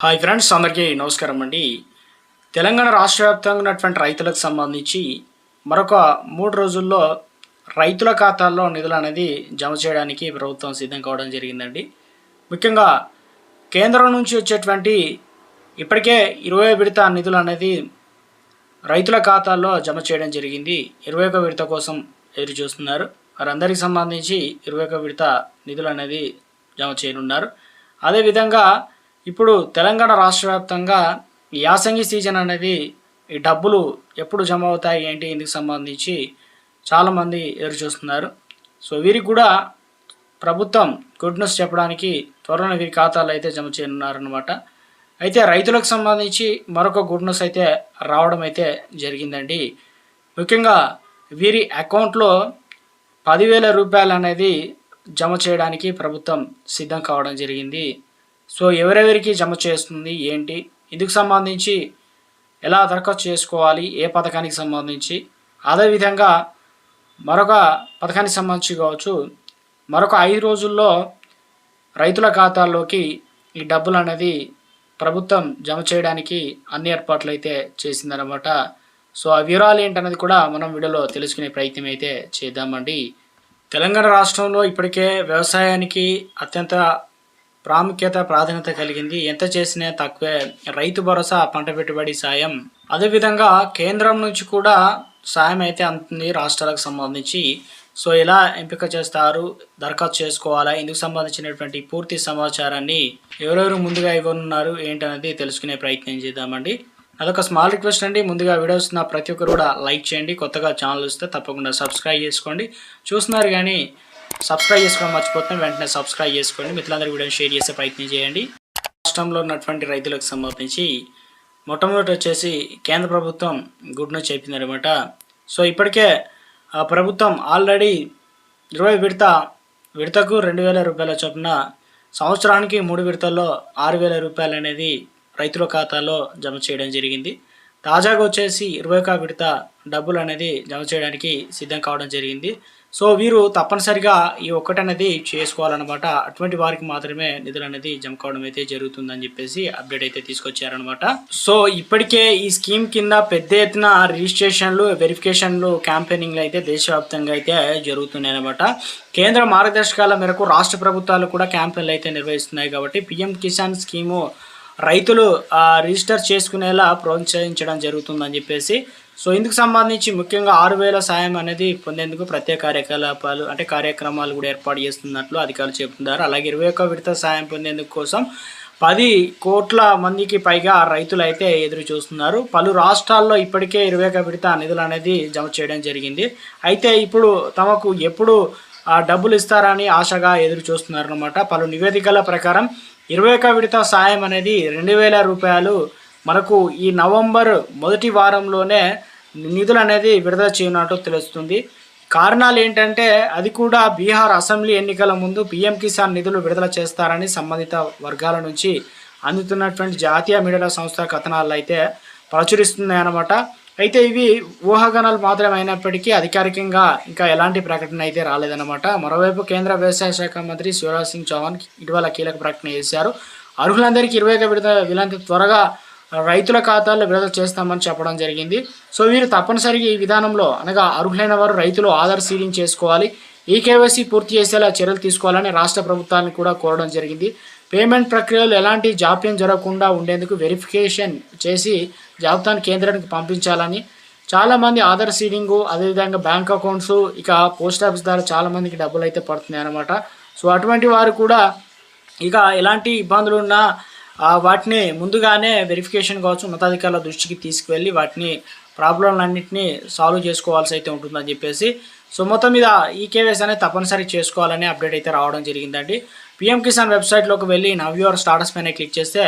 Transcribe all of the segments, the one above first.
Hi friends అందరికీ నమస్కారం అండి. తెలంగాణ రాష్ట్ర వ్యాప్తంగా ఉన్నటువంటి రైతులకు సంబంధించి మరొక మూడు రోజుల్లో రైతుల ఖాతాల్లో నిధులు అనేది జమ చేయడానికి ప్రభుత్వం సిద్ధం కావడం జరిగిందండి. ముఖ్యంగా కేంద్రం నుంచి వచ్చేటువంటి ఇప్పటికే ఇరవై విడత నిధులు అనేది రైతుల ఖాతాల్లో జమ చేయడం జరిగింది. ఇరవై ఒక విడత కోసం ఎదురు చూస్తున్నారు. వారందరికీ సంబంధించి ఇరవై ఒక విడత నిధులు అనేది జమ చేయనున్నారు. అదేవిధంగా ఇప్పుడు తెలంగాణ రాష్ట్ర వ్యాప్తంగా ఈ యాసంగి సీజన్ అనేది ఈ డబ్బులు ఎప్పుడు జమ అవుతాయి ఏంటి ఇందుకు సంబంధించి చాలామంది ఎదురు చూస్తున్నారు. సో వీరికి కూడా ప్రభుత్వం గుడ్ న్యూస్ చెప్పడానికి త్వరలో వీరి ఖాతాలు అయితే జమ చేయనున్నారనమాట అయితే రైతులకు సంబంధించి మరొక గుడ్ న్యూస్ అయితే రావడం అయితే జరిగిందండి. ముఖ్యంగా వీరి అకౌంట్లో పదివేల రూపాయలు అనేది జమ చేయడానికి ప్రభుత్వం సిద్ధం కావడం జరిగింది. సో ఎవరెవరికి జమ చేస్తుంది ఏంటి ఇందుకు సంబంధించి ఎలా దరఖాస్తు చేసుకోవాలి ఏ పథకానికి సంబంధించి అదేవిధంగా మరొక పథకానికి సంబంధించి కావచ్చు మరొక ఐదు రోజుల్లో రైతుల ఖాతాల్లోకి ఈ డబ్బులు అనేది ప్రభుత్వం జమ చేయడానికి అన్ని ఏర్పాట్లు అయితే చేసిందనమాట సో ఆ వివరాలు ఏంటన్నది కూడా మనం వీడియోలో తెలుసుకునే ప్రయత్నం అయితే చేద్దామండి. తెలంగాణ రాష్ట్రంలో ఇప్పటికే వ్యవసాయానికి అత్యంత ప్రాముఖ్యత ప్రాధాన్యత కలిగింది. ఎంత చేసినా తక్కువే. రైతు భరోసా పంట పెట్టుబడి సాయం. అదేవిధంగా కేంద్రం నుంచి కూడా సాయం అయితే అందుతుంది రాష్ట్రాలకు సంబంధించి. సో ఎలా ఎంపిక చేస్తారు? దరఖాస్తు చేసుకోవాలా? ఇందుకు సంబంధించినటువంటి పూర్తి సమాచారాన్ని ఎవరెవరు ముందుగా ఇవ్వనున్నారు? ఏంటనేది తెలుసుకునే ప్రయత్నం చేద్దామండి. అదొక స్మాల్ రిక్వెస్ట్ అండి. ముందుగా వీడియోస్ నా ప్రతి ఒక్కరు కూడా లైక్ చేయండి. కొత్తగా ఛానల్ వస్తే తప్పకుండా సబ్స్క్రైబ్ చేసుకోండి. చూస్తున్నారు కానీ సబ్స్క్రైబ్ చేసుకోవడం మర్చిపోతున్నాం వెంటనే సబ్స్క్రైబ్ చేసుకోండి. మిత్రులందరూ వీడియోని షేర్ చేసే ప్రయత్నం చేయండి. రాష్ట్రంలో ఉన్నటువంటి రైతులకు సంబంధించి మొట్టమొదటి వచ్చేసి కేంద్ర ప్రభుత్వం గుడ్ న్యూస్ చెప్పిందనమాట సో ఇప్పటికే ఆ ప్రభుత్వం ఆల్రెడీ ఇరవై విడత విడతకు రెండు వేల రూపాయల చొప్పున సంవత్సరానికి మూడు విడతల్లో ఆరు వేల రూపాయలు అనేది రైతుల ఖాతాలో జమ చేయడం జరిగింది. తాజాగా వచ్చేసి ఇరవై ఒక విడత డబ్బులు అనేది జమ చేయడానికి సిద్ధం కావడం జరిగింది. సో వీరు తప్పనిసరిగా ఈ ఒక్కటనేది చేసుకోవాలన్నమాట. అటువంటి వారికి మాత్రమే నిధులు అనేది జమ కావడం అయితే జరుగుతుందని చెప్పేసి అప్డేట్ అయితే తీసుకొచ్చారనమాట సో ఇప్పటికే ఈ స్కీమ్ కింద పెద్ద ఎత్తున రిజిస్ట్రేషన్లు వెరిఫికేషన్లు క్యాంపెయినింగ్లు అయితే దేశవ్యాప్తంగా అయితే జరుగుతున్నాయి అనమాట కేంద్ర మార్గదర్శకాల మేరకు రాష్ట్ర ప్రభుత్వాలు కూడా క్యాంపెయిన్లు అయితే నిర్వహిస్తున్నాయి కాబట్టి పిఎం కిసాన్ స్కీము రైతులు రిజిస్టర్ చేసుకునేలా ప్రోత్సహించడం జరుగుతుందని చెప్పేసి సో ఇందుకు సంబంధించి ముఖ్యంగా ఆరు వేల సాయం అనేది పొందేందుకు ప్రత్యేక కార్యకలాపాలు అంటే కార్యక్రమాలు కూడా ఏర్పాటు చేస్తున్నట్లు అధికారులు చెబుతున్నారు. అలాగే ఇరవై ఒక్క విడత సాయం పొందేందుకు కోసం పది కోట్ల మందికి పైగా రైతులు అయితే ఎదురు చూస్తున్నారు. పలు రాష్ట్రాల్లో ఇప్పటికే ఇరవై ఒక విడత నిధులు అనేది జమ చేయడం జరిగింది. అయితే ఇప్పుడు తమకు ఎప్పుడు ఆ డబ్బులు ఇస్తారని ఆశగా ఎదురు చూస్తున్నారన్నమాట. పలు నివేదికల ప్రకారం ఇరవై ఒక విడత సాయం అనేది రెండు వేల రూపాయలు మనకు ఈ నవంబర్ మొదటి వారంలోనే నిధులు అనేది విడుదల చేయనట్టు తెలుస్తుంది. కారణాలు ఏంటంటే అది కూడా బీహార్ అసెంబ్లీ ఎన్నికల ముందు పీఎం కిసాన్ నిధులు విడుదల చేస్తారని సంబంధిత వర్గాల నుంచి అందుతున్నటువంటి జాతీయ మీడియా సంస్థ కథనాలు అయితే ప్రచురిస్తున్నాయి అన్నమాట అయితే ఇవి ఊహాగానాలు మాత్రమే అయినప్పటికీ అధికారికంగా ఇంకా ఎలాంటి ప్రకటన అయితే రాలేదన్నమాట. మరోవైపు కేంద్ర వ్యవసాయ శాఖ మంత్రి శివరాజ్ సింగ్ చౌహాన్ ఇటీవల కీలక ప్రకటన చేశారు. అర్హులందరికీ ఇరవై ఒక విడుదల వీలంత త్వరగా రైతుల ఖాతాల్లో విడుదల చేస్తామని చెప్పడం జరిగింది. సో వీరు తప్పనిసరిగా ఈ విధానంలో అనగా అర్హులైన వారు రైతులు ఆధార్ సీడింగ్ చేసుకోవాలి. ఈ కేవైసీ పూర్తి చేసేలా చర్యలు తీసుకోవాలని రాష్ట్ర ప్రభుత్వాన్ని కూడా కోరడం జరిగింది. పేమెంట్ ప్రక్రియలో ఎలాంటి జాప్యం జరగకుండా ఉండేందుకు వెరిఫికేషన్ చేసి జాబితాను కేంద్రానికి పంపించాలని. చాలామంది ఆధార్ సీడింగు అదేవిధంగా బ్యాంక్ అకౌంట్స్ ఇక పోస్ట్ ఆఫీస్ ద్వారా చాలామందికి డబ్బులు అయితే పడుతున్నాయి అనమాట సో అటువంటి వారు కూడా ఇక ఎలాంటి ఇబ్బందులు ఉన్నా వాటిని ముందుగానే వెరిఫికేషన్ కావచ్చు ఉన్నతాధికారుల దృష్టికి తీసుకువెళ్ళి వాటిని ప్రాబ్లంలన్నింటినీ సాల్వ్ చేసుకోవాల్సి అయితే ఉంటుందని చెప్పేసి సో మొత్తం మీద ఈ కేవైసీ అనేది తప్పనిసరి చేసుకోవాలని అప్డేట్ అయితే రావడం జరిగిందండి. పిఎం కిసాన్ వెబ్సైట్లోకి వెళ్ళి నవ్ యువర్ స్టాటస్ పైన క్లిక్ చేస్తే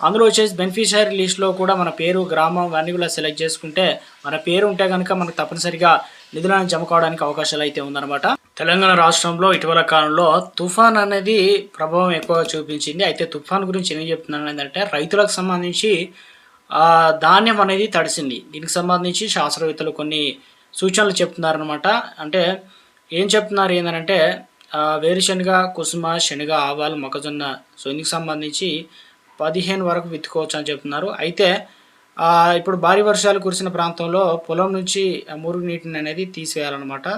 అందులో వచ్చేసి బెనిఫిషియరీ లిస్ట్లో కూడా మన పేరు గ్రామం అన్నీ కూడా సెలెక్ట్ చేసుకుంటే మన పేరు ఉంటే కనుక మనకు తప్పనిసరిగా నిధులను జమ కావడానికి అవకాశాలు అయితే ఉందన్నమాట. తెలంగాణ రాష్ట్రంలో ఇటీవల కాలంలో తుఫాన్ అనేది ప్రభావం ఎక్కువగా చూపించింది. అయితే తుఫాన్ గురించి ఏం చెప్తున్నాను ఏంటంటే రైతులకు సంబంధించి ధాన్యం అనేది తడిసింది. దీనికి సంబంధించి శాస్త్రవేత్తలు కొన్ని సూచనలు చెప్తున్నారనమాట అంటే ఏం చెప్తున్నారు ఏంటంటే వేరుశనగ కుసుమ శనగ ఆవాలు మొక్కజొన్న సో దీనికి సంబంధించి పదిహేను వరకు విత్తుకోవచ్చు అని చెప్తున్నారు. అయితే ఇప్పుడు భారీ వర్షాలు కురిసిన ప్రాంతంలో పొలం నుంచి మురుగు నీటిని అనేది తీసివేయాలన్నమాట.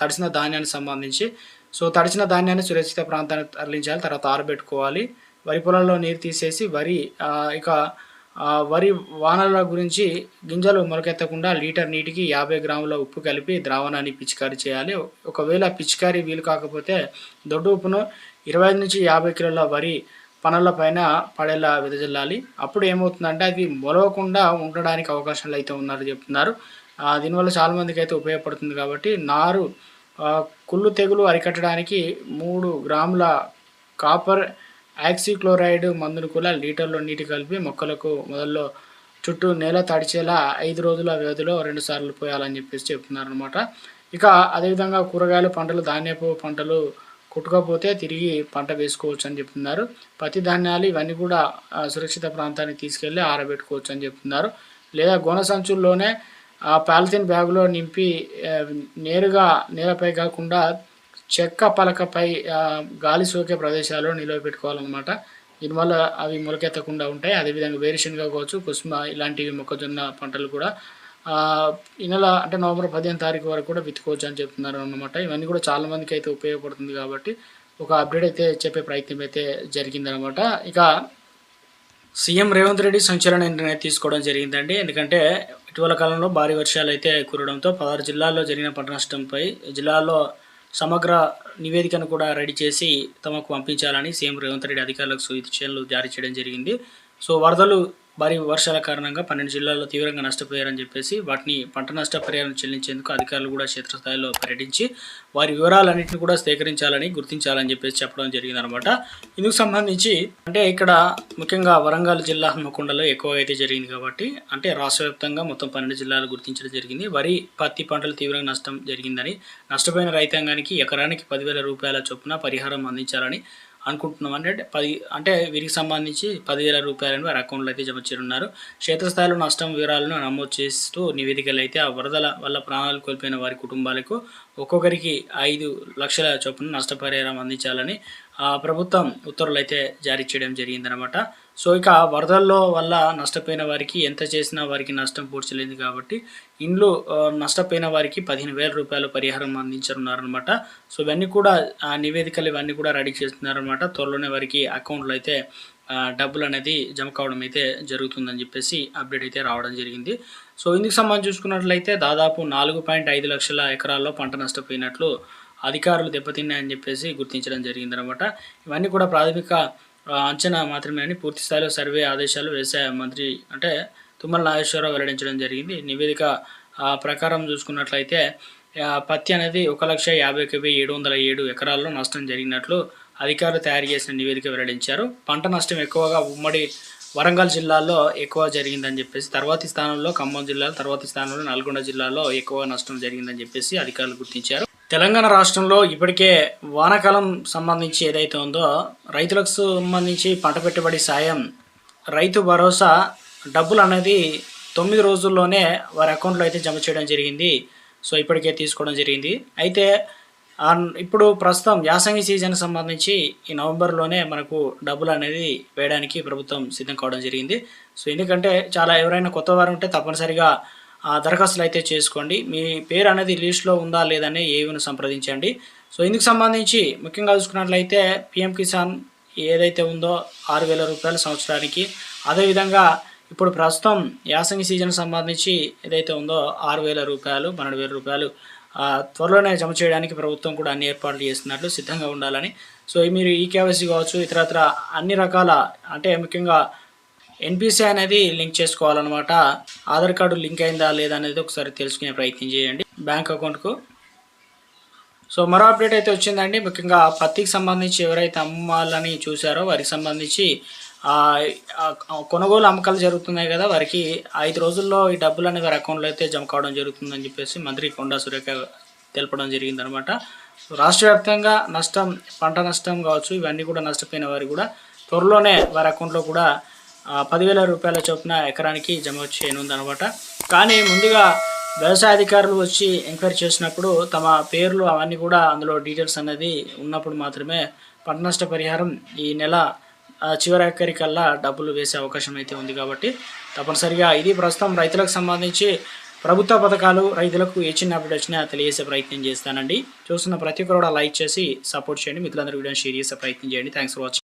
తడిసిన ధాన్యానికి సంబంధించి. సో తడిచిన ధాన్యాన్ని సురక్షిత ప్రాంతానికి తరలించాలి తర్వాత ఆరబెట్టుకోవాలి. వరి పొలంలో నీరు తీసేసి వరి ఇక వరి వానల గురించి గింజలు మొలకెత్తకుండా లీటర్ నీటికి యాభై గ్రాముల ఉప్పు కలిపి ద్రావణాన్ని పిచికారీ చేయాలి. ఒకవేళ పిచికారీ వీలు కాకపోతే దొడ్డు ఉప్పును ఇరవై నుంచి యాభై కిలోల వరి పనుల పైన పడేలా వెదజల్లాలి. అప్పుడు ఏమవుతుందంటే అది మొలవకుండా ఉండడానికి అవకాశాలు అయితే ఉన్నారు చెప్తున్నారు. దీనివల్ల చాలా మందికి అయితే ఉపయోగపడుతుంది కాబట్టి నారు కుళ్ళు తెగులు అరికట్టడానికి మూడు గ్రాముల కాపర్ యాక్సిక్లోరైడ్ మందును కూడా లీటర్లో నీటి కలిపి మొక్కలకు మొదల్లో చుట్టూ నేల తడిచేలా ఐదు రోజుల వ్యవధిలో రెండు సార్లు పోయాలని చెప్పేసి చెప్తున్నారు అనమాట ఇక అదేవిధంగా కూరగాయలు పంటలు ధాన్యపు పంటలు కుట్టుకపోతే తిరిగి పంట వేసుకోవచ్చు అని చెప్తున్నారు. పత్తి ధాన్యాలు ఇవన్నీ కూడా సురక్షిత ప్రాంతానికి తీసుకెళ్ళి ఆరబెట్టుకోవచ్చు అని చెప్తున్నారు. లేదా గోన సంచుల్లోనే ఆ పాలిథిన్ బ్యాగులో నింపి నేరుగా నేలపై కాకుండా చెక్క పలకపై గాలి సోకే ప్రదేశాల్లో నిలవ పెట్టుకోవాలన్నమాట. దీనివల్ల అవి మొలకెత్తకుండా ఉంటాయి. అదేవిధంగా వేరుశనగ కావచ్చు కుసుమ ఇలాంటివి మొక్కజొన్న పంటలు కూడా ఈ నెల అంటే నవంబర్ పదిహేను తారీఖు వరకు కూడా విత్తుకోవచ్చు అని చెప్తున్నారు అనమాట ఇవన్నీ కూడా చాలామందికి అయితే ఉపయోగపడుతుంది కాబట్టి ఒక అప్డేట్ అయితే చెప్పే ప్రయత్నం అయితే జరిగిందనమాట ఇక సీఎం రేవంత్ రెడ్డి సంచలన నిర్ణయం తీసుకోవడం జరిగిందండి. ఎందుకంటే ఇటీవల కాలంలో భారీ వర్షాలు అయితే కురవడంతో పదహారు జిల్లాల్లో జరిగిన పంట నష్టంపై జిల్లాలో సమగ్ర నివేదికను కూడా రెడీ చేసి తమకు పంపించాలని సీఎం రేవంత్ రెడ్డి అధికారులకు సూచనలు జారీ చేయడం జరిగింది. సో వరదలు భారీ వర్షాల కారణంగా పన్నెండు జిల్లాల్లో తీవ్రంగా నష్టపోయారని చెప్పేసి వాటిని పంట నష్ట పరిహారం చెల్లించేందుకు అధికారులు కూడా క్షేత్రస్థాయిలో పర్యటించి వారి వివరాలన్నింటిని కూడా సేకరించాలని గుర్తించాలని చెప్పేసి చెప్పడం జరిగిందనమాట. ఇందుకు సంబంధించి అంటే ఇక్కడ ముఖ్యంగా వరంగల్ జిల్లా హన్మకొండలో ఎక్కువ అయితే జరిగింది కాబట్టి అంటే రాష్ట్ర వ్యాప్తంగా మొత్తం పన్నెండు జిల్లాలు గుర్తించడం జరిగింది. వరి పత్తి పంటలు తీవ్రంగా నష్టం జరిగిందని నష్టపోయిన రైతాంగానికి ఎకరానికి పదివేల రూపాయల చొప్పున పరిహారం అందించాలని అనుకుంటున్నాం. అంటే పది అంటే వీరికి సంబంధించి పదివేల రూపాయలను వారి అకౌంట్లో అయితే జమ చేయనున్నారు. క్షేత్రస్థాయిలో నష్టం వివరాలను నమోదు చేస్తూ నివేదికలు అయితే ఆ వరదల వల్ల ప్రాణాలు కోల్పోయిన వారి కుటుంబాలకు ఒక్కొక్కరికి ఐదు లక్షల చొప్పున నష్టపరిహారం అందించాలని ప్రభుత్వం ఉత్తర్వులు అయితే జారీ చేయడం జరిగిందనమాట సో ఇక వరదల్లో వల్ల నష్టపోయిన వారికి ఎంత చేసినా వారికి నష్టం పూడ్చలేదు కాబట్టి ఇండ్లు నష్టపోయిన వారికి పదిహేను వేల రూపాయలు పరిహారం అందించనున్నారనమాట సో ఇవన్నీ కూడా ఆ నివేదికలు ఇవన్నీ కూడా రెడీ చేస్తున్నారనమాట త్వరలోనే వారికి అకౌంట్లో అయితే డబ్బులు అనేది జమ కావడం అయితే జరుగుతుందని చెప్పేసి అప్డేట్ అయితే రావడం జరిగింది. సో ఇందుకు సంబంధించి చూసుకున్నట్లయితే దాదాపు నాలుగు పాయింట్ ఐదు లక్షల ఎకరాల్లో పంట నష్టపోయినట్లు అధికారులు దెబ్బతిన్నాయని చెప్పేసి గుర్తించడం జరిగిందనమాట. ఇవన్నీ కూడా ప్రాథమిక అంచనా మాత్రమే అని పూర్తి స్థాయిలో సర్వే ఆదేశాలు వ్యవసాయ మంత్రి అంటే తుమ్మల నాగేశ్వరరావు వెల్లడించడం జరిగింది. నివేదిక ప్రకారం చూసుకున్నట్లయితే పత్తి అనేది ఒక లక్ష యాభై ఒక వెయ్యి ఏడు వందల ఏడు ఎకరాల్లో నష్టం జరిగినట్లు అధికారులు తయారు చేసిన నివేదిక వెల్లడించారు. పంట నష్టం ఎక్కువగా ఉమ్మడి వరంగల్ జిల్లాలో ఎక్కువ జరిగిందని చెప్పేసి తర్వాతి స్థానంలో ఖమ్మం జిల్లాలో తర్వాతి స్థానంలో నల్గొండ జిల్లాలో ఎక్కువ నష్టం జరిగిందని చెప్పేసి అధికారులు గుర్తించారు. తెలంగాణ రాష్ట్రంలో ఇప్పటికే వానాకాలం సంబంధించి ఏదైతే ఉందో రైతులకు సంబంధించి పంట పెట్టుబడి సాయం రైతు భరోసా డబ్బులు అనేది తొమ్మిది రోజుల్లోనే వారి అకౌంట్లో అయితే జమ చేయడం జరిగింది. సో ఇప్పటికే తీసుకోవడం జరిగింది. అయితే ఇప్పుడు ప్రస్తుతం యాసంగి సీజన్ సంబంధించి ఈ నవంబర్లోనే మనకు డబ్బులు అనేది వేయడానికి ప్రభుత్వం సిద్ధం కావడం జరిగింది. సో ఎందుకంటే చాలా ఎవరైనా కొత్త వారు ఉంటే తప్పనిసరిగా దరఖాస్తులు అయితే చేసుకోండి. మీ పేరు అనేది లిస్ట్లో ఉందా లేదనే ఏవిని సంప్రదించండి. సో ఇందుకు సంబంధించి ముఖ్యంగా చూసుకున్నట్లయితే పిఎం కిసాన్ ఏదైతే ఉందో ఆరు వేల రూపాయల సంవత్సరానికి అదేవిధంగా ఇప్పుడు ప్రస్తుతం యాసంగి సీజన్ సంబంధించి ఏదైతే ఉందో ఆరు వేల రూపాయలు పన్నెండు వేల రూపాయలు త్వరలోనే జమ చేయడానికి ప్రభుత్వం కూడా అన్ని ఏర్పాట్లు చేస్తున్నట్లు సిద్ధంగా ఉండాలని. సో మీరు ఈ కేవైసీ కావచ్చు ఇతరత్ర అన్ని రకాల అంటే ముఖ్యంగా ఎన్పిసి అనేది లింక్ చేసుకోవాలన్నమాట. ఆధార్ కార్డు లింక్ అయిందా లేదా అనేది ఒకసారి తెలుసుకునే ప్రయత్నం చేయండి బ్యాంక్ అకౌంట్కు. సో మరో అప్డేట్ అయితే వచ్చిందండి. ముఖ్యంగా పత్తికి సంబంధించి ఎవరైతే అమ్మాలని చూసారో వారికి సంబంధించి కొనుగోలు అమ్మకాలు జరుగుతున్నాయి కదా వారికి ఐదు రోజుల్లో ఈ డబ్బులు అనేది వారి అకౌంట్లో అయితే జమ కావడం జరుగుతుందని చెప్పేసి మంత్రి కొండా సురేఖ తెలపడం జరిగిందనమాట రాష్ట్ర వ్యాప్తంగా నష్టం పంట నష్టం కావచ్చు ఇవన్నీ కూడా నష్టపోయిన వారు కూడా త్వరలోనే వారి అకౌంట్లో కూడా పదివేల రూపాయల చొప్పున ఎకరానికి జమ చేయనుందనమాట కానీ ముందుగా వ్యవసాయ అధికారులు వచ్చి ఎంక్వైరీ చేసినప్పుడు తమ పేర్లు అవన్నీ కూడా అందులో డీటెయిల్స్ అనేది ఉన్నప్పుడు మాత్రమే పంట నష్ట పరిహారం ఈ నెల ఆ, చివరి డబ్బులు వేసే అవకాశం అయితే ఉంది కాబట్టి తప్పనిసరిగా ఇది ప్రస్తుతం రైతులకు సంబంధించి ప్రభుత్వ పథకాలు రైతులకు ఏ చిన్న అప్డేట్ వచ్చినా తెలియజేసే ప్రయత్నం చేస్తానండి. చూస్తున్న ప్రతి ఒక్కరు కూడా లైక్ చేసి సపోర్ట్ చేయండి. మిత్రులందరూ వీడియోని షేర్ చేసే ప్రయత్నం చేయండి. Thanks for watching.